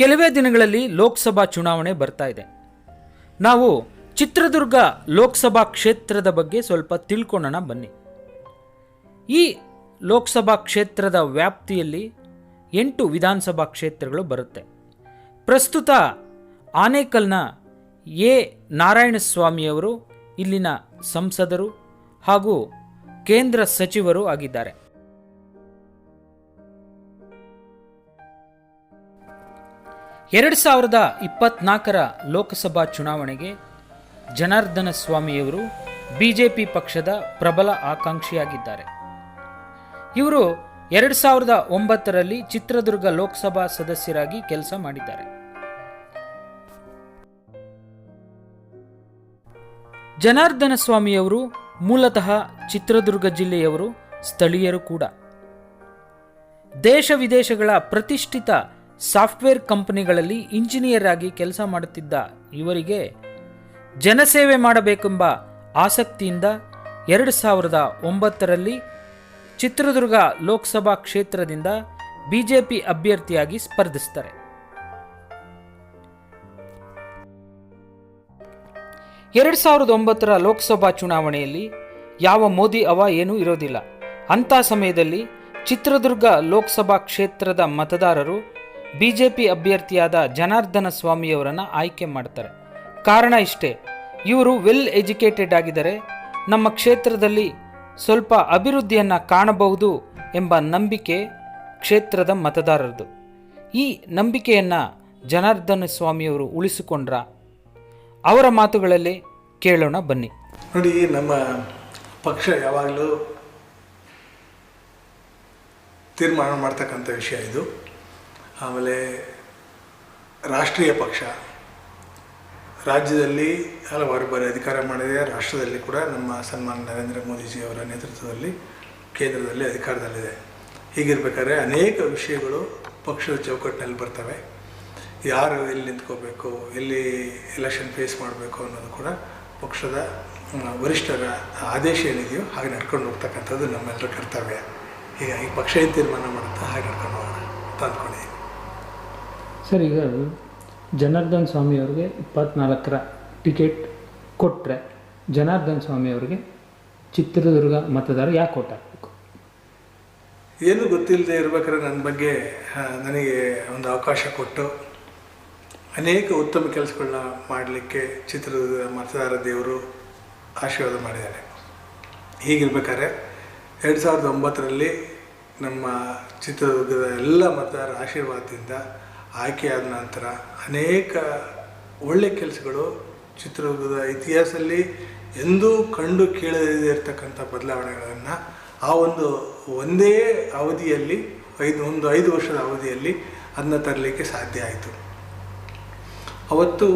ಕೆಲವೇ ದಿನಗಳಲ್ಲಿ ಲೋಕಸಭಾ ಚುನಾವಣೆ ಬರ್ತಾ ಇದೆ. ನಾವು ಚಿತ್ರದುರ್ಗ ಲೋಕಸಭಾ ಕ್ಷೇತ್ರದ ಬಗ್ಗೆ ಸ್ವಲ್ಪ ತಿಳ್ಕೊಳ್ಳೋಣ ಬನ್ನಿ. ಈ ಲೋಕಸಭಾ ಕ್ಷೇತ್ರದ ವ್ಯಾಪ್ತಿಯಲ್ಲಿ ಎಂಟು ವಿಧಾನಸಭಾ ಕ್ಷೇತ್ರಗಳು ಬರುತ್ತೆ. ಪ್ರಸ್ತುತ ಆನೇಕಲ್ನ ಎ. ನಾರಾಯಣಸ್ವಾಮಿಯವರು ಇಲ್ಲಿನ ಸಂಸದರು ಹಾಗೂ ಕೇಂದ್ರ ಸಚಿವರು ಆಗಿದ್ದಾರೆ. ಎರಡು ಸಾವಿರದ ಇಪ್ಪತ್ನಾಲ್ಕರ ಲೋಕಸಭಾ ಚುನಾವಣೆಗೆ ಜನಾರ್ದನ ಸ್ವಾಮಿಯವರು ಬಿಜೆಪಿ ಪಕ್ಷದ ಪ್ರಬಲ ಆಕಾಂಕ್ಷಿಯಾಗಿದ್ದಾರೆ. ಇವರು ಎರಡು ಸಾವಿರದ ಒಂಬತ್ತರಲ್ಲಿ ಚಿತ್ರದುರ್ಗ ಲೋಕಸಭಾ ಸದಸ್ಯರಾಗಿ ಕೆಲಸ ಮಾಡಿದ್ದಾರೆ. ಜನಾರ್ದನ ಸ್ವಾಮಿಯವರು ಮೂಲತಃ ಚಿತ್ರದುರ್ಗ ಜಿಲ್ಲೆಯವರು ಸ್ಥಳೀಯರು ಕೂಡ. ದೇಶ ವಿದೇಶಗಳ ಪ್ರತಿಷ್ಠಿತ ಸಾಫ್ಟ್ವೇರ್ ಕಂಪನಿಗಳಲ್ಲಿ ಇಂಜಿನಿಯರ್ ಆಗಿ ಕೆಲಸ ಮಾಡುತ್ತಿದ್ದ ಇವರಿಗೆ ಜನಸೇವೆ ಮಾಡಬೇಕೆಂಬ ಆಸಕ್ತಿಯಿಂದ ಎರಡು ಸಾವಿರದ ಒಂಬತ್ತರಲ್ಲಿ ಚಿತ್ರದುರ್ಗ ಲೋಕಸಭಾ ಕ್ಷೇತ್ರದಿಂದ ಬಿಜೆಪಿ ಅಭ್ಯರ್ಥಿಯಾಗಿ ಸ್ಪರ್ಧಿಸ್ತಾರೆ ಎರಡು ಸಾವಿರದ ಒಂಬತ್ತರ ಲೋಕಸಭಾ ಚುನಾವಣೆಯಲ್ಲಿ ಯಾವ ಮೋದಿ ಅವ ಏನೂ ಇರೋದಿಲ್ಲ. ಅಂಥ ಸಮಯದಲ್ಲಿ ಚಿತ್ರದುರ್ಗ ಲೋಕಸಭಾ ಕ್ಷೇತ್ರದ ಮತದಾರರು ಬಿಜೆಪಿ ಅಭ್ಯರ್ಥಿಯಾದ ಜನಾರ್ದನ ಸ್ವಾಮಿಯವರನ್ನು ಆಯ್ಕೆ ಮಾಡ್ತಾರೆ. ಕಾರಣ ಇಷ್ಟೇ, ಇವರು ವೆಲ್ ಎಜುಕೇಟೆಡ್ ಆಗಿದ್ದಾರೆ ನಮ್ಮ ಕ್ಷೇತ್ರದಲ್ಲಿ ಸ್ವಲ್ಪ ಅಭಿವೃದ್ಧಿಯನ್ನು ಕಾಣಬಹುದು ಎಂಬ ನಂಬಿಕೆ ಕ್ಷೇತ್ರದ ಮತದಾರರದು ಈ ನಂಬಿಕೆಯನ್ನು ಜನಾರ್ದನ ಸ್ವಾಮಿಯವರು ಉಳಿಸಿಕೊಂಡ್ರ? ಅವರ ಮಾತುಗಳಲ್ಲಿ ಕೇಳೋಣ ಬನ್ನಿ. ನೋಡಿ, ನಮ್ಮ ಪಕ್ಷ ಯಾವಾಗಲೂ ತೀರ್ಮಾನ ಮಾಡ್ತಕ್ಕಂಥ ವಿಷಯ ಇದು. ಆಮೇಲೆ ರಾಷ್ಟ್ರೀಯ ಪಕ್ಷ. ರಾಜ್ಯದಲ್ಲಿ ಹಲವಾರು ಬಾರಿ ಅಧಿಕಾರ ಮಾಡಿದೆ. ರಾಷ್ಟ್ರದಲ್ಲಿ ಕೂಡ ನಮ್ಮ ಸನ್ಮಾನ್ ನರೇಂದ್ರ ಮೋದಿಜಿ ಅವರ ನೇತೃತ್ವದಲ್ಲಿ ಕೇಂದ್ರದಲ್ಲಿ ಅಧಿಕಾರದಲ್ಲಿದೆ. ಹೀಗಿರ್ಬೇಕಾದ್ರೆ ಅನೇಕ ವಿಷಯಗಳು ಪಕ್ಷದ ಚೌಕಟ್ಟಿನಲ್ಲಿ ಬರ್ತವೆ. ಯಾರು ಎಲ್ಲಿ ನಿಂತ್ಕೋಬೇಕು, ಎಲ್ಲಿ ಎಲೆಕ್ಷನ್ ಫೇಸ್ ಮಾಡಬೇಕು ಅನ್ನೋದು ಕೂಡ ಪಕ್ಷದ ವರಿಷ್ಠರ ಆದೇಶ ಏನಿದೆಯೋ ಹಾಗೆ ನಡ್ಕೊಂಡು ಹೋಗ್ತಕ್ಕಂಥದ್ದು ನಮ್ಮೆಲ್ಲರ ಕರ್ತವ್ಯ. ಹೀಗಾಗಿ ಪಕ್ಷ ಏನು ತೀರ್ಮಾನ ಮಾಡುತ್ತಾ ಹಾಗೆ ನಡ್ಕೊಂಡು ಹೋಗೋಣ ಅಂತ ಸರ್, ಈಗ ಜನಾರ್ದನ್ ಸ್ವಾಮಿ ಅವ್ರಿಗೆ ಇಪ್ಪತ್ನಾಲ್ಕರ ಟಿಕೆಟ್ ಕೊಟ್ಟರೆ ಜನಾರ್ದನ್ ಸ್ವಾಮಿ ಅವರಿಗೆ ಚಿತ್ರದುರ್ಗ ಮತದಾರ ಯಾಕೆ ಹಾಕಬೇಕು? ಏನು ಗೊತ್ತಿಲ್ಲದೆ ಇರ್ಬೇಕಾದ್ರೆ ನನ್ನ ಬಗ್ಗೆ ನನಗೆ ಒಂದು ಅವಕಾಶ ಕೊಟ್ಟು ಅನೇಕ ಉತ್ತಮ ಕೆಲಸಗಳನ್ನ ಮಾಡಲಿಕ್ಕೆ ಚಿತ್ರದುರ್ಗ ಮತದಾರ ದೇವರು ಆಶೀರ್ವಾದ ಮಾಡಿದ್ದಾರೆ. ಹೀಗಿರ್ಬೇಕಾದ್ರೆ ಎರಡು ಸಾವಿರದ ಒಂಬತ್ತರಲ್ಲಿ ನಮ್ಮ ಚಿತ್ರದುರ್ಗದ ಎಲ್ಲ ಮತದಾರರ ಆಶೀರ್ವಾದದಿಂದ ಆಯ್ಕೆಯಾದ ನಂತರ ಅನೇಕ ಒಳ್ಳೆ ಕೆಲಸಗಳು ಚಿತ್ರದುರ್ಗದ ಇತಿಹಾಸದಲ್ಲಿ ಎಂದೂ ಕಂಡು ಕೇಳದೇ ಇರತಕ್ಕಂಥ ಬದಲಾವಣೆಗಳನ್ನು ಆ ಒಂದು ಒಂದೇ ಅವಧಿಯಲ್ಲಿ, ಐದು, ಒಂದು ಐದು ವರ್ಷದ ಅವಧಿಯಲ್ಲಿ ಅದನ್ನ ತರಲಿಕ್ಕೆ ಸಾಧ್ಯ ಆಯಿತು. ಅವತ್ತು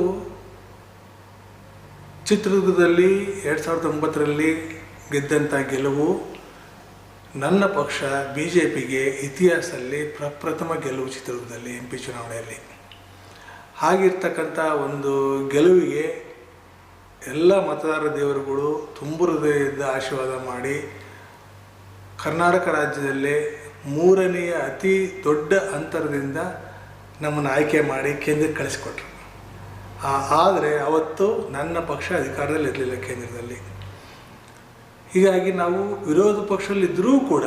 ಚಿತ್ರದುರ್ಗದಲ್ಲಿ ಎರಡು ಸಾವಿರದ ಒಂಬತ್ತರಲ್ಲಿ ಗೆದ್ದಂಥ ಗೆಲುವು ನನ್ನ ಪಕ್ಷ ಬಿ ಜೆ ಪಿಗೆ ಇತಿಹಾಸದಲ್ಲಿ ಪ್ರಪ್ರಥಮ ಗೆಲುವು ಚಿತ್ರದುರ್ಗದಲ್ಲಿ ಎಂ ಪಿ ಚುನಾವಣೆಯಲ್ಲಿ. ಹಾಗಿರ್ತಕ್ಕಂಥ ಒಂದು ಗೆಲುವಿಗೆ ಎಲ್ಲ ಮತದಾರ ದೇವರುಗಳು ತುಂಬು ಹೃದಯದಿಂದ ಆಶೀರ್ವಾದ ಮಾಡಿ ಕರ್ನಾಟಕ ರಾಜ್ಯದಲ್ಲೇ ಮೂರನೆಯ ಅತಿ ದೊಡ್ಡ ಅಂತರದಿಂದ ನಮ್ಮನ್ನು ಆಯ್ಕೆ ಮಾಡಿ ಕೇಂದ್ರಕ್ಕೆ ಕಳಿಸ್ಕೊಟ್ರು. ಆದರೆ ಅವತ್ತು ನನ್ನ ಪಕ್ಷ ಅಧಿಕಾರದಲ್ಲಿ ಇರಲಿಲ್ಲ ಕೇಂದ್ರದಲ್ಲಿ. ಹೀಗಾಗಿ ನಾವು ವಿರೋಧ ಪಕ್ಷದಲ್ಲಿದ್ದರೂ ಕೂಡ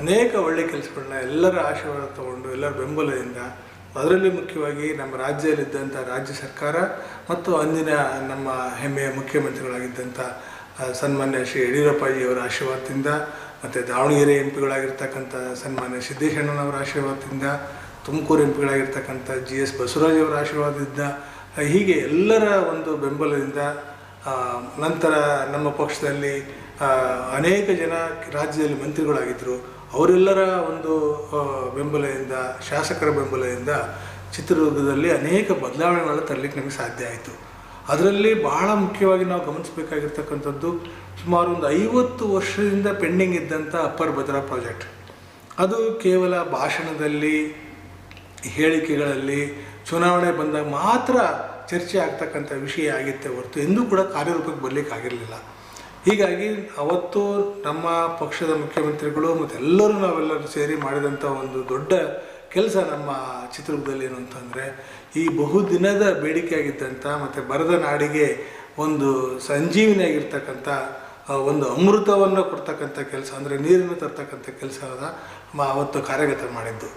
ಅನೇಕ ಒಳ್ಳೆಯ ಕೆಲಸಗಳನ್ನ ಎಲ್ಲರ ಆಶೀರ್ವಾದ ತಗೊಂಡು, ಎಲ್ಲರ ಬೆಂಬಲದಿಂದ ಅದರಲ್ಲಿ ಮುಖ್ಯವಾಗಿ ನಮ್ಮ ರಾಜ್ಯದಲ್ಲಿದ್ದಂಥ ರಾಜ್ಯ ಸರ್ಕಾರ ಮತ್ತು ಅಂದಿನ ನಮ್ಮ ಹೆಮ್ಮೆಯ ಮುಖ್ಯಮಂತ್ರಿಗಳಾಗಿದ್ದಂಥ ಸನ್ಮಾನ್ಯ ಶ್ರೀ ಯಡಿಯೂರಪ್ಪಜಿಯವರ ಆಶೀರ್ವಾದದಿಂದ ಮತ್ತು ದಾವಣಗೆರೆ ಎಂ ಪಿಗಳಾಗಿರ್ತಕ್ಕಂಥ ಸನ್ಮಾನ್ಯ ಸಿದ್ದೇಶಣ್ಣನವರ ಆಶೀರ್ವಾದದಿಂದ, ತುಮಕೂರು ಎಂ ಪಿಗಳಾಗಿರ್ತಕ್ಕಂಥ ಜಿ ಎಸ್ ಬಸವರಾಜ್ ಅವರ ಆಶೀರ್ವಾದದಿಂದ ಹೀಗೆ ಎಲ್ಲರ ಒಂದು ಬೆಂಬಲದಿಂದ ನಂತರ ನಮ್ಮ ಪಕ್ಷದಲ್ಲಿ ಅನೇಕ ಜನ ರಾಜ್ಯದಲ್ಲಿ ಮಂತ್ರಿಗಳಾಗಿದ್ದರು ಅವರೆಲ್ಲರ ಒಂದು ಬೆಂಬಲದಿಂದ, ಶಾಸಕರ ಬೆಂಬಲದಿಂದ ಚಿತ್ರದುರ್ಗದಲ್ಲಿ ಅನೇಕ ಬದಲಾವಣೆಗಳನ್ನು ತರಲಿಕ್ಕೆ ನಮಗೆ ಸಾಧ್ಯ ಆಯಿತು. ಅದರಲ್ಲಿ ಬಹಳ ಮುಖ್ಯವಾಗಿ ನಾವು ಗಮನಿಸಬೇಕಾಗಿರ್ತಕ್ಕಂಥದ್ದು ಸುಮಾರು ಒಂದು ಐವತ್ತು ವರ್ಷದಿಂದ ಪೆಂಡಿಂಗ್ ಇದ್ದಂಥ ಅಪ್ಪರ್ ಭದ್ರಾ ಪ್ರಾಜೆಕ್ಟ್. ಅದು ಕೇವಲ ಭಾಷಣದಲ್ಲಿ, ಹೇಳಿಕೆಗಳಲ್ಲಿ, ಚುನಾವಣೆ ಬಂದಾಗ ಮಾತ್ರ ಚರ್ಚೆ ಆಗ್ತಕ್ಕಂಥ ವಿಷಯ ಆಗಿತ್ತೆ ಹೊರತು, ಎಂದೂ ಕೂಡ ಕಾರ್ಯರೂಪಕ್ಕೆ ಬರಲಿಕ್ಕೆ ಆಗಿರಲಿಲ್ಲ ಹೀಗಾಗಿ ಅವತ್ತು ನಮ್ಮ ಪಕ್ಷದ ಮುಖ್ಯಮಂತ್ರಿಗಳು ಮತ್ತು ಎಲ್ಲರೂ ನಾವೆಲ್ಲರೂ ಸೇರಿ ಮಾಡಿದಂಥ ಒಂದು ದೊಡ್ಡ ಕೆಲಸ ನಮ್ಮ ಚಿತ್ರದುರ್ಗದಲ್ಲಿ ಏನು ಅಂತಂದರೆ ಈ ಬಹುದಿನದ ಬೇಡಿಕೆಯಾಗಿದ್ದಂಥ ಮತ್ತು ಬರದ ನಾಡಿಗೆ ಒಂದು ಸಂಜೀವಿನಿಯಾಗಿರ್ತಕ್ಕಂಥ ಒಂದು ಅಮೃತವನ್ನು ಕೊಡ್ತಕ್ಕಂಥ ಕೆಲಸ ಅಂದರೆ ನೀರನ್ನು ತರ್ತಕ್ಕಂಥ ಕೆಲಸದ ಅವತ್ತು ಕಾರ್ಯಗತ ಮಾಡಿದ್ದು.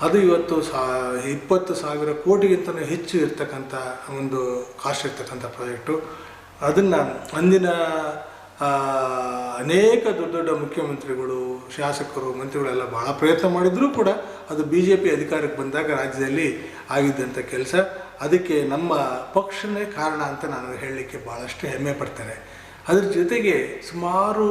ಅದು ಇವತ್ತು ಸಾ, ಇಪ್ಪತ್ತು ಸಾವಿರ ಕೋಟಿಗಿಂತಲೂ ಹೆಚ್ಚು ಇರ್ತಕ್ಕಂಥ ಒಂದು ಕಾಸ್ಟ್ ಇರ್ತಕ್ಕಂಥ ಪ್ರಾಜೆಕ್ಟು ಅದನ್ನು ಅಂದಿನ ಅನೇಕ ದೊಡ್ಡ ದೊಡ್ಡ ಮುಖ್ಯಮಂತ್ರಿಗಳು, ಶಾಸಕರು, ಮಂತ್ರಿಗಳೆಲ್ಲ ಭಾಳ ಪ್ರಯತ್ನ ಮಾಡಿದರೂ ಕೂಡ ಅದು ಬಿ ಜೆ ಪಿ ಅಧಿಕಾರಕ್ಕೆ ಬಂದಾಗ ರಾಜ್ಯದಲ್ಲಿ ಆಗಿದ್ದಂಥ ಕೆಲಸ. ಅದಕ್ಕೆ ನಮ್ಮ ಪಕ್ಷನೇ ಕಾರಣ ಅಂತ ನಾನು ಹೇಳಲಿಕ್ಕೆ ಭಾಳಷ್ಟು ಹೆಮ್ಮೆ ಪಡ್ತೇನೆ. ಅದ್ರ ಜೊತೆಗೆ ಸುಮಾರು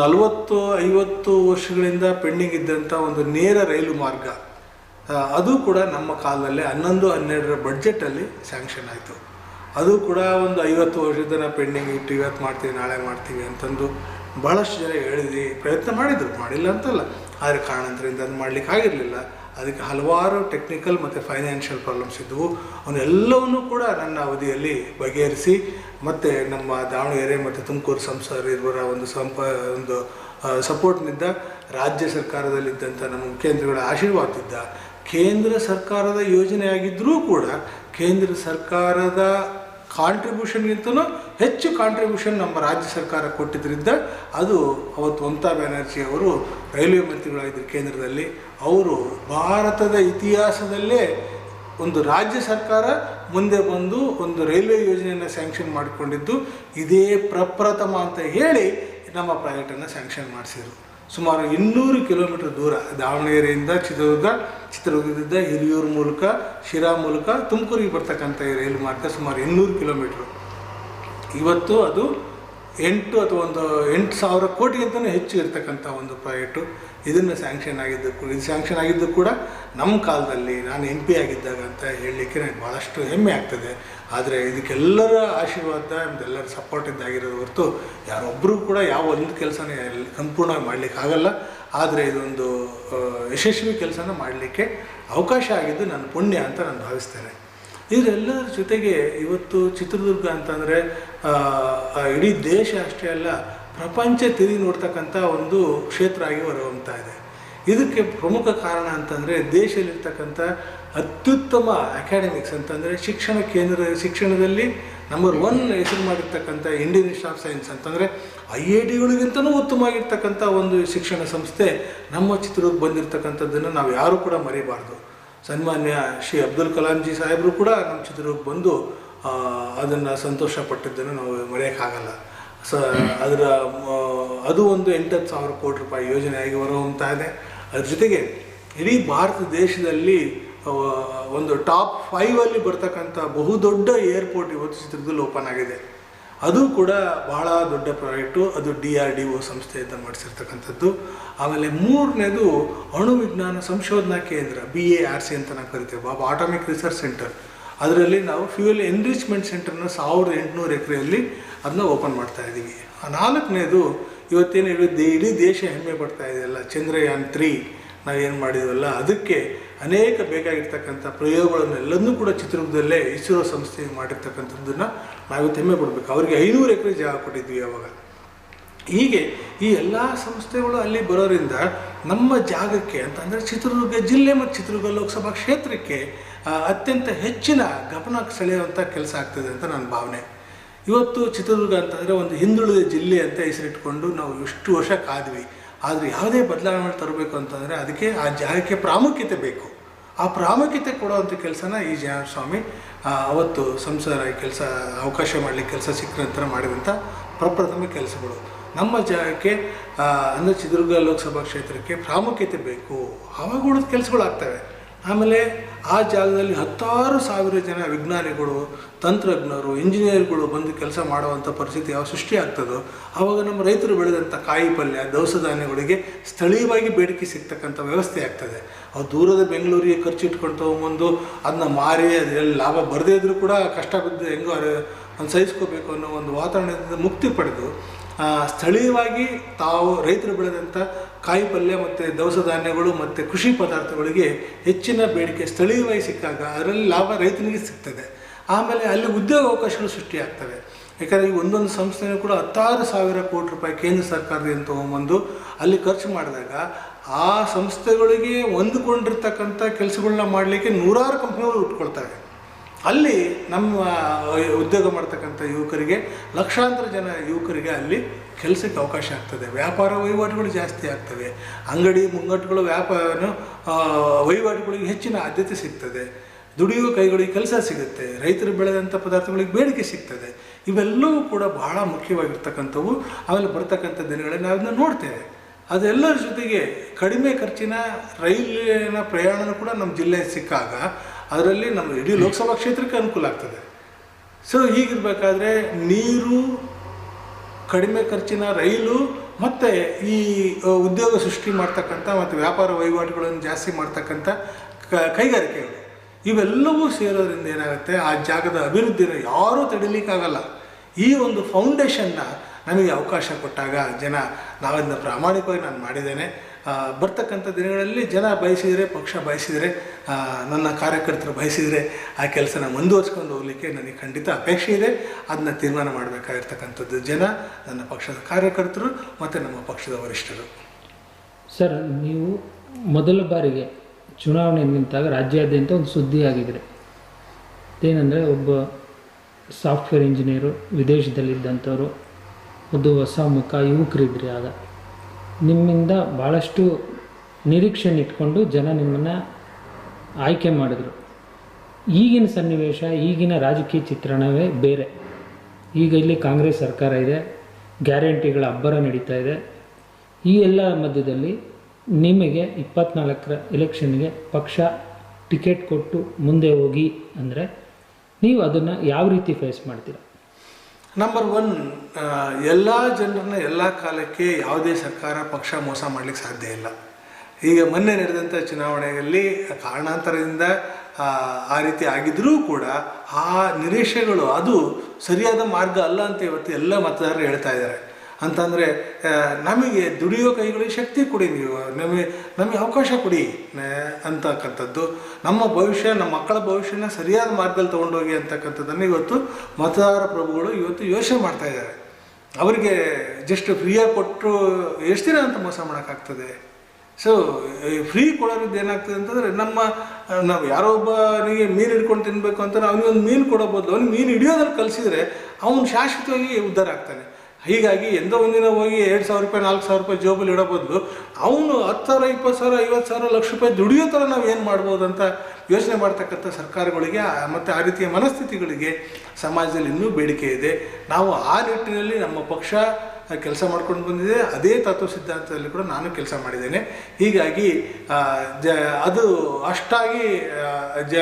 ನಲವತ್ತು, ಐವತ್ತು ವರ್ಷಗಳಿಂದ ಪೆಂಡಿಂಗ್ ಇದ್ದಂಥ ಒಂದು ನೇರ ರೈಲು ಮಾರ್ಗ ಅದು ಕೂಡ ನಮ್ಮ ಕಾಲದಲ್ಲೇ ಹನ್ನೊಂದು, ಹನ್ನೆರಡರ ಬಡ್ಜೆಟಲ್ಲಿ ಸ್ಯಾಂಕ್ಷನ್ ಆಯಿತು. ಅದು ಕೂಡ ಒಂದು ಐವತ್ತು ವರ್ಷದ ಪೆಂಡಿಂಗ್ ಇಟ್ಟು ಇವತ್ತು ಮಾಡ್ತೀವಿ, ನಾಳೆ ಮಾಡ್ತೀವಿ ಅಂತಂದು ಭಾಳಷ್ಟು ಜನ ಹೇಳಿದ್ವಿ, ಪ್ರಯತ್ನ ಮಾಡಿದರು, ಮಾಡಿಲ್ಲ ಅಂತಲ್ಲ. ಆದರೆ ಕಾರಣಾಂತರದಿಂದ ಅದು ಮಾಡ್ಲಿಕ್ಕೆ ಆಗಿರಲಿಲ್ಲ. ಅದಕ್ಕೆ ಹಲವಾರು ಟೆಕ್ನಿಕಲ್ ಮತ್ತು ಫೈನಾನ್ಷಿಯಲ್ ಪ್ರಾಬ್ಲಮ್ಸ್ ಇದ್ದವು ಅವನ್ನೆಲ್ಲವನ್ನೂ ಕೂಡ ನನ್ನ ಅವಧಿಯಲ್ಲಿ ಬಗೆಹರಿಸಿ ಮತ್ತು ನಮ್ಮ ದಾವಣಗೆರೆ ಮತ್ತು ತುಮಕೂರು ಸಂಸಾರ ಇರುವರ ಒಂದು ಸಂಪ, ಒಂದು ಸಪೋರ್ಟ್ನಿಂದ ರಾಜ್ಯ ಸರ್ಕಾರದಲ್ಲಿದ್ದಂಥ ನಮ್ಮ ಮುಖ್ಯಮಂತ್ರಿಗಳ ಆಶೀರ್ವಾದದಿಂದ ಕೇಂದ್ರ ಸರ್ಕಾರದ ಯೋಜನೆ ಆಗಿದ್ದರೂ ಕೂಡ ಕೇಂದ್ರ ಸರ್ಕಾರದ ಕಾಂಟ್ರಿಬ್ಯೂಷನ್ಗಿಂತಲೂ ಹೆಚ್ಚು ಕಾಂಟ್ರಿಬ್ಯೂಷನ್ ನಮ್ಮ ರಾಜ್ಯ ಸರ್ಕಾರ ಕೊಟ್ಟಿದ್ದರಿಂದ ಅದು ಅವತ್ತು ಮಮತಾ ಬ್ಯಾನರ್ಜಿ ಅವರು ರೈಲ್ವೆ ಮಂತ್ರಿಗಳಾಗಿದ್ದರು ಕೇಂದ್ರದಲ್ಲಿ ಅವರು ಭಾರತದ ಇತಿಹಾಸದಲ್ಲೇ ಒಂದು ರಾಜ್ಯ ಸರ್ಕಾರ ಮುಂದೆ ಬಂದು ಒಂದು ರೈಲ್ವೆ ಯೋಜನೆಯನ್ನು ಸ್ಯಾಂಕ್ಷನ್ ಮಾಡಿಕೊಂಡಿದ್ದು, ಇದೇ ಪ್ರಪ್ರಥಮ ಅಂತ ಹೇಳಿ ನಮ್ಮ ಪ್ರಾಜೆಕ್ಟನ್ನು ಸ್ಯಾಂಕ್ಷನ್ ಮಾಡಿಸಿದರು. ಸುಮಾರು ಇನ್ನೂರು ಕಿಲೋಮೀಟರ್ ದೂರ. ದಾವಣಗೆರೆಯಿಂದ ಚಿತ್ರದುರ್ಗ, ಚಿತ್ರದುರ್ಗದಿಂದ ಹಿರಿಯೂರು ಮೂಲಕ, ಶಿರಾ ಮೂಲಕ ತುಮಕೂರಿಗೆ ಬರ್ತಕ್ಕಂಥ ರೈಲು ಮಾರ್ಗ ಸುಮಾರು ಇನ್ನೂರು ಕಿಲೋಮೀಟ್ರು. ಇವತ್ತು ಅದು ಎಂಟು ಅಥವಾ ಒಂದು ಎಂಟು ಸಾವಿರ ಕೋಟಿಗಿಂತಲೂ ಹೆಚ್ಚು ಇರತಕ್ಕಂಥ ಒಂದು ಪ್ರಾಜೆಕ್ಟು. ಇದನ್ನು ಸ್ಯಾಂಕ್ಷನ್ ಆಗಿದ್ದು ಕೂಡ ಇದು ಸ್ಯಾಂಕ್ಷನ್ ಆಗಿದ್ದು ಕೂಡ ನಮ್ಮ ಕಾಲದಲ್ಲಿ ನಾನು ಎಂ ಪಿ ಆಗಿದ್ದಾಗ ಅಂತ ಹೇಳಲಿಕ್ಕೆ ನನಗೆ ಭಾಳಷ್ಟು ಹೆಮ್ಮೆ ಆಗ್ತದೆ. ಆದರೆ ಇದಕ್ಕೆಲ್ಲರ ಆಶೀರ್ವಾದ ಎಲ್ಲರ ಸಪೋರ್ಟ್ ಇದ್ದಾಗಿರೋದು ಹೊರತು ಯಾರೊಬ್ಬರು ಕೂಡ ಯಾವ ಒಂದು ಕೆಲಸನೇ ಸಂಪೂರ್ಣವಾಗಿ ಮಾಡಲಿಕ್ಕೆ ಆಗಲ್ಲ. ಆದರೆ ಇದೊಂದು ಯಶಸ್ವಿ ಕೆಲಸನ ಮಾಡಲಿಕ್ಕೆ ಅವಕಾಶ ಆಗಿದ್ದು ನನ್ನ ಪುಣ್ಯ ಅಂತ ನಾನು ಭಾವಿಸ್ತೇನೆ. ಇದೆಲ್ಲದರ ಜೊತೆಗೆ ಇವತ್ತು ಚಿತ್ರದುರ್ಗ ಅಂತಂದರೆ ಇಡೀ ದೇಶ ಅಷ್ಟೇ ಅಲ್ಲ, ಪ್ರಪಂಚ ತಿರುಗಿ ನೋಡ್ತಕ್ಕಂಥ ಒಂದು ಕ್ಷೇತ್ರ ಆಗಿ ಹೊರಹೊಮ್ತಾ ಇದೆ. ಇದಕ್ಕೆ ಪ್ರಮುಖ ಕಾರಣ ಅಂತಂದರೆ ದೇಶದಲ್ಲಿರ್ತಕ್ಕಂಥ ಅತ್ಯುತ್ತಮ ಅಕಾಡೆಮಿಕ್ಸ್ ಅಂತಂದರೆ ಶಿಕ್ಷಣ ಕೇಂದ್ರ, ಶಿಕ್ಷಣದಲ್ಲಿ ನಂಬರ್ ಒನ್ ಹೆಸರು ಮಾಡಿರ್ತಕ್ಕಂಥ ಇಂಡಿಯನ್ ಇನ್ಸ್ಟಿಟ್ಯೂಟ್ ಆಫ್ ಸೈನ್ಸ್ ಅಂತಂದರೆ ಐ ಐ ಟಿಗಳಿಗಿಂತಲೂ ಉತ್ತಮವಾಗಿರ್ತಕ್ಕಂಥ ಒಂದು ಶಿಕ್ಷಣ ಸಂಸ್ಥೆ ನಮ್ಮ ಚಿತ್ರದುರ್ಗ ಬಂದಿರತಕ್ಕಂಥದ್ದನ್ನು ನಾವು ಯಾರೂ ಕೂಡ ಮರಿಬಾರ್ದು. ಸನ್ಮಾನ್ಯ ಶ್ರೀ ಅಬ್ದುಲ್ ಕಲಾಂಜಿ ಸಾಹೇಬರು ಕೂಡ ನಮ್ಮ ಚಿತ್ರದುರ್ಗ ಬಂದು ಅದನ್ನು ಸಂತೋಷ ಪಟ್ಟಿದ್ದನ್ನು ನಾವು ಮರೆಯೋಕ್ಕಾಗಲ್ಲ. ಸ, ಅದರ ಅದು ಒಂದು ಎಂಟತ್ತು ಸಾವಿರ ಕೋಟಿ ರೂಪಾಯಿ ಯೋಜನೆಯಾಗಿ ಹೊರಹೊಮ್ತಾ ಇದೆ ಅದ್ರ ಜೊತೆಗೆ ಇಡೀ ಭಾರತ ದೇಶದಲ್ಲಿ ಒಂದು ಟಾಪ್ ಫೈವಲ್ಲಿ ಬರ್ತಕ್ಕಂಥ ಬಹುದೊಡ್ಡ ಏರ್ಪೋರ್ಟ್ ಇವತ್ತು ಚಿತ್ರದಲ್ಲಿ ಓಪನ್ ಆಗಿದೆ. ಅದು ಕೂಡ ಬಹಳ ದೊಡ್ಡ ಪ್ರಾಜೆಕ್ಟು. ಅದು ಡಿ ಆರ್ ಡಿ ಒ ಸಂಸ್ಥೆಯಿಂದ ಮಾಡಿಸಿರ್ತಕ್ಕಂಥದ್ದು. ಆಮೇಲೆ ಮೂರನೇದು ಅಣು ವಿಜ್ಞಾನ ಸಂಶೋಧನಾ ಕೇಂದ್ರ, ಬಿ ಎ ಆರ್ ಸಿ ಅಂತ ನಾವು ಕರಿತೇವೆ. ಬಾಬಾ ಆಟೋಮಿಕ್ ರಿಸರ್ಚ್ ಸೆಂಟರ್ ಅದರಲ್ಲಿ ನಾವು ಫ್ಯೂಯಲ್ ಎನ್ರಿಚ್ಮೆಂಟ್ ಸೆಂಟರ್ನ ಸಾವಿರದ ಎಂಟುನೂರು ಎಕರೆಯಲ್ಲಿ ಅದನ್ನ ಓಪನ್ ಮಾಡ್ತಾ ಇದ್ದೀವಿ. ಆ ನಾಲ್ಕನೇದು ಇವತ್ತೇನು ಇಡೀ ಇಡೀ ದೇಶ ಹೆಮ್ಮೆ ಪಡ್ತಾ ಇದೆಯಲ್ಲ ಚಂದ್ರಯಾನ್ ತ್ರೀ ನಾವೇನು ಮಾಡಿದ್ವಲ್ಲ, ಅದಕ್ಕೆ ಅನೇಕ ಬೇಕಾಗಿರ್ತಕ್ಕಂಥ ಪ್ರಯೋಗಗಳನ್ನೆಲ್ಲೂ ಕೂಡ ಚಿತ್ರದುರ್ಗದಲ್ಲೇ ಇಸ್ರೋ ಸಂಸ್ಥೆ ಮಾಡಿರ್ತಕ್ಕಂಥದ್ದನ್ನು ನಾವು ಹೆಮ್ಮೆ ಕೊಡಬೇಕು ಅವರಿಗೆ ಐನೂರು ಎಕರೆ ಜಾಗ ಕೊಟ್ಟಿದ್ವಿ ಅವಾಗ. ಹೀಗೆ ಈ ಎಲ್ಲ ಸಂಸ್ಥೆಗಳು ಅಲ್ಲಿ ಬರೋದ್ರಿಂದ ನಮ್ಮ ಜಾಗಕ್ಕೆ ಅಂತಂದರೆ ಚಿತ್ರದುರ್ಗ ಜಿಲ್ಲೆ ಮತ್ತು ಚಿತ್ರದುರ್ಗ ಲೋಕಸಭಾ ಕ್ಷೇತ್ರಕ್ಕೆ ಅತ್ಯಂತ ಹೆಚ್ಚಿನ ಗಮನ ಸೆಳೆಯುವಂಥ ಕೆಲಸ ಆಗ್ತದೆ ಅಂತ ನನ್ನ ಭಾವನೆ. ಇವತ್ತು ಚಿತ್ರದುರ್ಗ ಅಂತಂದರೆ ಒಂದು ಹಿಂದುಳಿದ ಜಿಲ್ಲೆ ಅಂತ ಹೆಸರಿಟ್ಕೊಂಡು ನಾವು ಇಷ್ಟು ವರ್ಷ ಕಾದ್ವಿ. ಆದರೆ ಯಾವುದೇ ಬದಲಾವಣೆ ತರಬೇಕು ಅಂತಂದರೆ ಅದಕ್ಕೆ ಆ ಜಾಗಕ್ಕೆ ಪ್ರಾಮುಖ್ಯತೆ ಬೇಕು. ಆ ಪ್ರಾಮುಖ್ಯತೆ ಕೊಡುವಂಥ ಕೆಲಸನ ಈ ಸ್ವಾಮಿ ಅವತ್ತು ಸಂಸದರ ಕೆಲಸ, ಅವಕಾಶ ಮಾಡಲಿಕ್ಕೆ ಕೆಲಸ ಸಿಕ್ಕ ನಂತರ ಮಾಡಿದಂಥ ಪ್ರಪ್ರಥಮ ಕೆಲಸಗಳು. ನಮ್ಮ ಜಾಗಕ್ಕೆ ಅಂದರೆ ಚಿತ್ರದುರ್ಗ ಲೋಕಸಭಾ ಕ್ಷೇತ್ರಕ್ಕೆ ಪ್ರಾಮುಖ್ಯತೆ ಬೇಕು. ಆವಾಗ ಉಳಿದ ಕೆಲಸಗಳು ಆಗ್ತವೆ ಆಮೇಲೆ ಆ ಜಾಗದಲ್ಲಿ ಹತ್ತಾರು ಸಾವಿರ ಜನ ವಿಜ್ಞಾನಿಗಳು, ತಂತ್ರಜ್ಞರು, ಇಂಜಿನಿಯರ್ಗಳು ಬಂದು ಕೆಲಸ ಮಾಡುವಂಥ ಪರಿಸ್ಥಿತಿ ಯಾವ ಸೃಷ್ಟಿ ಆಗ್ತದೋ. ಆವಾಗ ನಮ್ಮ ರೈತರು ಬೆಳೆದಂಥ ಕಾಯಿ ಪಲ್ಯ, ದವಸ ಧಾನ್ಯಗಳಿಗೆ ಸ್ಥಳೀಯವಾಗಿ ಬೇಡಿಕೆ ಸಿಗ್ತಕ್ಕಂಥ ವ್ಯವಸ್ಥೆ ಆಗ್ತದೆ. ಅವು ದೂರದ ಬೆಂಗಳೂರಿಗೆ ಖರ್ಚು ಇಟ್ಕೊಂಡು ತೊಗೊಂಬಂದು ಅದನ್ನ ಮಾರಿ ಅದರಲ್ಲಿ ಲಾಭ ಬರದೇ ಇದ್ರೂ ಕೂಡ ಕಷ್ಟ ಬಿದ್ದು ಹೆಂಗೋ ಒಂದು ಸಹಿಸ್ಕೋಬೇಕು ಅನ್ನೋ ಒಂದು ವಾತಾವರಣದಿಂದ ಮುಕ್ತಿ ಪಡೆದು ಸ್ಥಳೀಯವಾಗಿ ತಾವು ರೈತರು ಬೆಳೆದಂಥ ಕಾಯಿ ಪಲ್ಯ ಮತ್ತು ದವಸ ಧಾನ್ಯಗಳು ಮತ್ತು ಕೃಷಿ ಪದಾರ್ಥಗಳಿಗೆ ಹೆಚ್ಚಿನ ಬೇಡಿಕೆ ಸ್ಥಳೀಯವಾಗಿ ಸಿಕ್ಕಾಗ ಅದರಲ್ಲಿ ಲಾಭ ರೈತನಿಗೆ ಸಿಗ್ತದೆ. ಆಮೇಲೆ ಅಲ್ಲಿ ಉದ್ಯೋಗ ಅವಕಾಶಗಳು ಸೃಷ್ಟಿಯಾಗ್ತವೆ. ಯಾಕಂದರೆ ಈ ಒಂದೊಂದು ಸಂಸ್ಥೆಯೂ ಕೂಡ ಹತ್ತಾರು ಸಾವಿರ ಕೋಟಿ ರೂಪಾಯಿ ಕೇಂದ್ರ ಸರ್ಕಾರದಿಂದ ತೊಗೊಂಬಂದು ಅಲ್ಲಿ ಖರ್ಚು ಮಾಡಿದಾಗ ಆ ಸಂಸ್ಥೆಗಳಿಗೆ ಹೊಂದಿಕೊಂಡಿರ್ತಕ್ಕಂಥ ಕೆಲಸಗಳನ್ನ ಮಾಡಲಿಕ್ಕೆ ನೂರಾರು ಕಂಪ್ನಿಗಳು ಉಟ್ಕೊಳ್ತವೆ. ಅಲ್ಲಿ ನಮ್ಮ ಉದ್ಯೋಗ ಮಾಡ್ತಕ್ಕಂಥ ಯುವಕರಿಗೆ, ಲಕ್ಷಾಂತರ ಜನ ಯುವಕರಿಗೆ ಅಲ್ಲಿ ಕೆಲಸಕ್ಕೆ ಅವಕಾಶ ಆಗ್ತದೆ. ವ್ಯಾಪಾರ ವಹಿವಾಟುಗಳು ಜಾಸ್ತಿ ಆಗ್ತವೆ. ಅಂಗಡಿ ಮುಂಗಟ್ಟುಗಳು ವ್ಯಾಪಾರ ವಹಿವಾಟುಗಳಿಗೆ ಹೆಚ್ಚಿನ ಆದ್ಯತೆ ಸಿಗ್ತದೆ. ದುಡಿಯುವ ಕೈಗಳಿಗೆ ಕೆಲಸ ಸಿಗುತ್ತೆ. ರೈತರು ಬೆಳೆದಂಥ ಪದಾರ್ಥಗಳಿಗೆ ಬೇಡಿಕೆ ಸಿಗ್ತದೆ. ಇವೆಲ್ಲವೂ ಕೂಡ ಬಹಳ ಮುಖ್ಯವಾಗಿರ್ತಕ್ಕಂಥವು. ಆಮೇಲೆ ಬರ್ತಕ್ಕಂಥ ದಿನಗಳಲ್ಲಿ ನಾವು ನೋಡ್ತೇವೆ. ಅದೆಲ್ಲರ ಜೊತೆಗೆ ಕಡಿಮೆ ಖರ್ಚಿನ ರೈಲಿನ ಪ್ರಯಾಣನೂ ಕೂಡ ನಮ್ಮ ಜಿಲ್ಲೆಗೆ ಸಿಕ್ಕಾಗ ಅದರಲ್ಲಿ ನಮ್ಮ ಇಡೀ ಲೋಕಸಭಾ ಕ್ಷೇತ್ರಕ್ಕೆ ಅನುಕೂಲ ಆಗ್ತದೆ. ಸೊ ಹೀಗಿರಬೇಕಾದ್ರೆ ನೀರು ಕಡಿಮೆ ಖರ್ಚಿನ ರೈಲು ಮತ್ತು ಈ ಉದ್ಯೋಗ ಸೃಷ್ಟಿ ಮಾಡ್ತಕ್ಕಂಥ ಮತ್ತು ವ್ಯಾಪಾರ ವಹಿವಾಟುಗಳನ್ನು ಜಾಸ್ತಿ ಮಾಡ್ತಕ್ಕಂಥ ಕೈಗಾರಿಕೆಗಳು. ಇವೆಲ್ಲವೂ ಸೇರೋದ್ರಿಂದ ಏನಾಗುತ್ತೆ? ಆ ಜಾಗದ ಅಭಿವೃದ್ಧಿನ ಯಾರೂ ತಡಿಲಿಕ್ಕಾಗಲ್ಲ. ಈ ಒಂದು ಫೌಂಡೇಶನ್ನ ನಮಗೆ ಅವಕಾಶ ಕೊಟ್ಟಾಗ ಜನ ನಾವಿಂದ ಪ್ರಾಮಾಣಿಕವಾಗಿ ನಾನು ಮಾಡಿದ್ದೇನೆ. ಬರ್ತಕ್ಕಂಥ ದಿನಗಳಲ್ಲಿ ಜನ ಬಯಸಿದರೆ, ಪಕ್ಷ ಬಯಸಿದರೆ ನನ್ನ ಕಾರ್ಯಕರ್ತರು ಬಯಸಿದರೆ ಆ ಕೆಲಸನ ಮುಂದುವರ್ಸ್ಕೊಂಡು ಹೋಗಲಿಕ್ಕೆ ನನಗೆ ಖಂಡಿತ ಅಪೇಕ್ಷೆ ಇದೆ. ಅದನ್ನ ತೀರ್ಮಾನ ಮಾಡಬೇಕಾಗಿರ್ತಕ್ಕಂಥದ್ದು ಜನ, ನನ್ನ ಪಕ್ಷದ ಕಾರ್ಯಕರ್ತರು ಮತ್ತು ನಮ್ಮ ಪಕ್ಷದ ವರಿಷ್ಠರು. ಸರ್, ನೀವು ಮೊದಲ ಬಾರಿಗೆ ಚುನಾವಣೆ ನಿಂತಾಗ ರಾಜ್ಯಾದ್ಯಂತ ಒಂದು ಸುದ್ದಿ ಆಗಿದ್ರೆ. ಏನಂದರೆ ಒಬ್ಬ ಸಾಫ್ಟ್ವೇರ್ ಇಂಜಿನಿಯರು ವಿದೇಶದಲ್ಲಿದ್ದಂಥವ್ರು, ಒಂದು ಹೊಸ ಮುಖ ಯುವಕರಿದ್ರಿ ಆಗ. ನಿಮ್ಮಿಂದ ಭಾಳಷ್ಟು ನಿರೀಕ್ಷೆನ ಇಟ್ಕೊಂಡು ಜನ ನಿಮ್ಮನ್ನು ಆಯ್ಕೆ ಮಾಡಿದ್ರು. ಈಗಿನ ಸನ್ನಿವೇಶ, ಈಗಿನ ರಾಜಕೀಯ ಚಿತ್ರಣವೇ ಬೇರೆ. ಈಗ ಇಲ್ಲಿ ಕಾಂಗ್ರೆಸ್ ಸರ್ಕಾರ ಇದೆ, ಗ್ಯಾರಂಟಿಗಳ ಅಬ್ಬರ ನಡೀತಾ ಇದೆ. ಈ ಎಲ್ಲ ಮಧ್ಯದಲ್ಲಿ ನಿಮಗೆ ಇಪ್ಪತ್ನಾಲ್ಕರ ಎಲೆಕ್ಷನ್ಗೆ ಪಕ್ಷ ಟಿಕೆಟ್ ಕೊಟ್ಟು ಮುಂದೆ ಹೋಗಿ ಅಂದರೆ ನೀವು ಅದನ್ನು ಯಾವ ರೀತಿ ಫೇಸ್ ಮಾಡ್ತೀರಾ? ನಂಬರ್ ಒನ್ ಎಲ್ಲ ಜನರನ್ನ ಎಲ್ಲ ಕಾಲಕ್ಕೆ ಯಾವುದೇ ಸರ್ಕಾರ ಪಕ್ಷ ಮೋಸ ಮಾಡಲಿಕ್ಕೆ ಸಾಧ್ಯ ಇಲ್ಲ. ಈಗ ಮೊನ್ನೆ ನಡೆದಂಥ ಚುನಾವಣೆಯಲ್ಲಿ ಕಾರಣಾಂತರದಿಂದ ಆ, ರೀತಿ ಆಗಿದ್ರೂ ಕೂಡ ಆ ನಿರೀಕ್ಷೆಗಳು ಅದು ಸರಿಯಾದ ಮಾರ್ಗ ಅಲ್ಲ ಅಂತ ಇವತ್ತು ಎಲ್ಲ ಮತದಾರರು ಹೇಳ್ತಾ ಇದ್ದಾರೆ. ಅಂತಂದರೆ ನಮಗೆ ದುಡಿಯೋ ಕೈಗಳಿಗೆ ಶಕ್ತಿ ಕೊಡಿ ನೀವು, ನಮಗೆ ನಮಗೆ ಅವಕಾಶ ಕೊಡಿ ಅಂತಕ್ಕಂಥದ್ದು. ನಮ್ಮ ಭವಿಷ್ಯ, ನಮ್ಮ ಮಕ್ಕಳ ಭವಿಷ್ಯನ ಸರಿಯಾದ ಮಾರ್ಗದಲ್ಲಿ ತೊಗೊಂಡೋಗಿ ಅಂತಕ್ಕಂಥದ್ದನ್ನು ಇವತ್ತು ಮತದಾರ ಪ್ರಭುಗಳು ಇವತ್ತು ಯೋಚನೆ ಮಾಡ್ತಾ ಇದ್ದಾರೆ. ಅವರಿಗೆ ಜಸ್ಟ್ ಫ್ರೀಯಾಗಿ ಕೊಟ್ಟು ಎಷ್ಟು ದಿನ ಅಂತ ಮೋಸ ಮಾಡೋಕ್ಕಾಗ್ತದೆ? ಸೊ ಫ್ರೀ ಕೊಡೋದ್ರಿಂದ ಏನಾಗ್ತದೆ ಅಂತಂದರೆ, ನಮ್ಮ, ನಾವು ಯಾರೋ ಒಬ್ಬನಿಗೆ ಮೀನು ಹಿಡ್ಕೊಂಡು ತಿನ್ನಬೇಕು ಅಂತ ಅವನಿಗೆ ಒಂದು ಮೀನು ಕೊಡೋ ಬದಲು ಅವ್ನಿಗೆ ಮೀನು ಹಿಡಿಯೋದನ್ನು ಕಲಿಸಿದ್ರೆ ಅವನು ಶಾಶ್ವತವಾಗಿ ಉದ್ಧಾರ ಆಗ್ತಾನೆ. ಹೀಗಾಗಿ ಎಂದೋ ಒಂದಿನ ಹೋಗಿ ಎರಡು ಸಾವಿರ ರೂಪಾಯಿ, ನಾಲ್ಕು ಸಾವಿರ ರೂಪಾಯಿ ಜೋಬಲ್ಲಿ ಇಡೋ ಬದಲು ಅವನು ಹತ್ತು ಸಾವಿರ, ಇಪ್ಪತ್ತು ಸಾವಿರ, ಐವತ್ತು ಸಾವಿರ, ಲಕ್ಷ ರೂಪಾಯಿ ದುಡಿಯೋ ಥರ ನಾವು ಏನು ಮಾಡ್ಬೋದು ಅಂತ ಯೋಚನೆ ಮಾಡ್ತಕ್ಕಂಥ ಸರ್ಕಾರಗಳಿಗೆ ಮತ್ತು ಆ ರೀತಿಯ ಮನಸ್ಥಿತಿಗಳಿಗೆ ಸಮಾಜದಲ್ಲಿ ಇನ್ನೂ ಬೇಡಿಕೆ ಇದೆ. ನಾವು ಆ ನಿಟ್ಟಿನಲ್ಲಿ ನಮ್ಮ ಪಕ್ಷ ಕೆಲಸ ಮಾಡ್ಕೊಂಡು ಬಂದಿದೆ. ಅದೇ ತತ್ವ ಸಿದ್ಧಾಂತದಲ್ಲಿ ಕೂಡ ನಾನು ಕೆಲಸ ಮಾಡಿದ್ದೇನೆ. ಹೀಗಾಗಿ ಜ, ಅದು ಅಷ್ಟಾಗಿ ಜ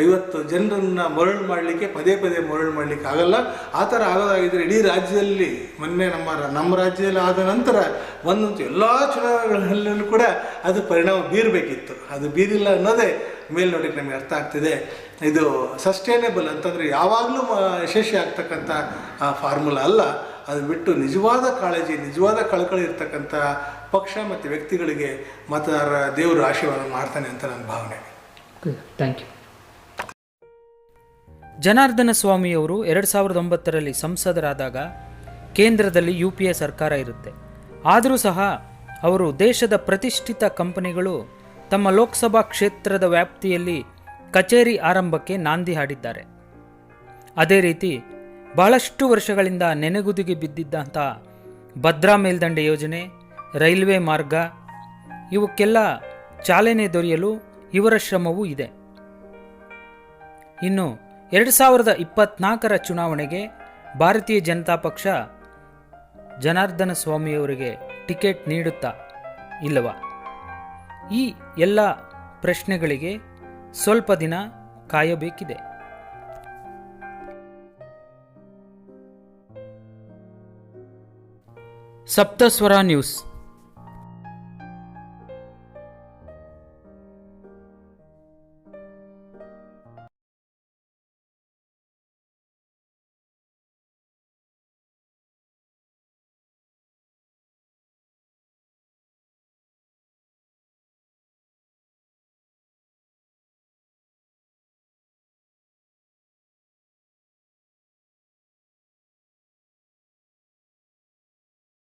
ಇವತ್ತು ಜನರನ್ನು ಮರಳು ಮಾಡಲಿಕ್ಕೆ, ಪದೇ ಪದೇ ಮರಳು ಮಾಡಲಿಕ್ಕೆ ಆಗಲ್ಲ. ಆ ಥರ ಆಗೋದಾಗಿದ್ದರೆ ಇಡೀ ರಾಜ್ಯದಲ್ಲಿ, ಮೊನ್ನೆ ನಮ್ಮ ನಮ್ಮ ರಾಜ್ಯದಲ್ಲಿ ಆದ ನಂತರ ಒಂದಂತೂ ಎಲ್ಲ ಚುನಾವಣೆಗಳಲ್ಲೂ ಕೂಡ ಅದು ಪರಿಣಾಮ ಬೀರಬೇಕಿತ್ತು. ಅದು ಬೀರಿಲ್ಲ ಅನ್ನೋದೇ ಮೇಲ್ನೋಟಕ್ಕೆ ನಮಗೆ ಅರ್ಥ ಆಗ್ತಿದೆ. ಇದು ಸಸ್ಟೈನೇಬಲ್ ಅಂತಂದರೆ ಯಾವಾಗಲೂ ಯಶಸ್ವಿ ಆಗ್ತಕ್ಕಂಥ ಫಾರ್ಮುಲಾ ಅಲ್ಲ. ಅದು ಬಿಟ್ಟು ನಿಜವಾದ ಕಾಳಜಿ ನಿಜವಾದ ಕಳಕಳಿ ಇರ್ತಕ್ಕಂಥ ಪಕ್ಷ ಮತ್ತು ವ್ಯಕ್ತಿಗಳಿಗೆ ಮತದಾರರ ದೇವರು ಆಶೀರ್ವಾದ ಮಾಡ್ತಾನೆ ಅಂತ ನನ್ನ ಭಾವನೆ. ಥ್ಯಾಂಕ್ ಯು ಜನಾರ್ದನ ಸ್ವಾಮಿಯವರು ಎರಡು ಸಾವಿರದ ಒಂಬತ್ತರಲ್ಲಿ ಸಂಸದರಾದಾಗ ಕೇಂದ್ರದಲ್ಲಿ ಯು ಪಿ ಎ ಸರ್ಕಾರ ಇರುತ್ತೆ. ಆದರೂ ಸಹ ಅವರು ದೇಶದ ಪ್ರತಿಷ್ಠಿತ ಕಂಪನಿಗಳು ತಮ್ಮ ಲೋಕಸಭಾ ಕ್ಷೇತ್ರದ ವ್ಯಾಪ್ತಿಯಲ್ಲಿ ಕಚೇರಿ ಆರಂಭಕ್ಕೆ ನಾಂದಿ ಹಾಡಿದ್ದಾರೆ. ಅದೇ ರೀತಿ ಬಹಳಷ್ಟು ವರ್ಷಗಳಿಂದ ನೆನೆಗುದಿಗೆ ಬಿದ್ದಿದ್ದಂಥ ಭದ್ರಾ ಮೇಲ್ದಂಡೆ ಯೋಜನೆ, ರೈಲ್ವೆ ಮಾರ್ಗ, ಇವಕ್ಕೆಲ್ಲ ಚಾಲನೆ ದೊರೆಯಲು ಇವರ ಶ್ರಮವೂ ಇದೆ. ಇನ್ನು ಎರಡು ಸಾವಿರದ ಇಪ್ಪತ್ನಾಲ್ಕರ ಚುನಾವಣೆಗೆ ಭಾರತೀಯ ಜನತಾ ಪಕ್ಷ ಜನಾರ್ದನ ಸ್ವಾಮಿಯವರಿಗೆ ಟಿಕೆಟ್ ನೀಡುತ್ತಾ ಇಲ್ಲವಾ? ಈ ಎಲ್ಲ ಪ್ರಶ್ನೆಗಳಿಗೆ ಸ್ವಲ್ಪ ದಿನ ಕಾಯಬೇಕಿದೆ. ಸಪ್ತಸ್ವರ ನ್ಯೂಸ್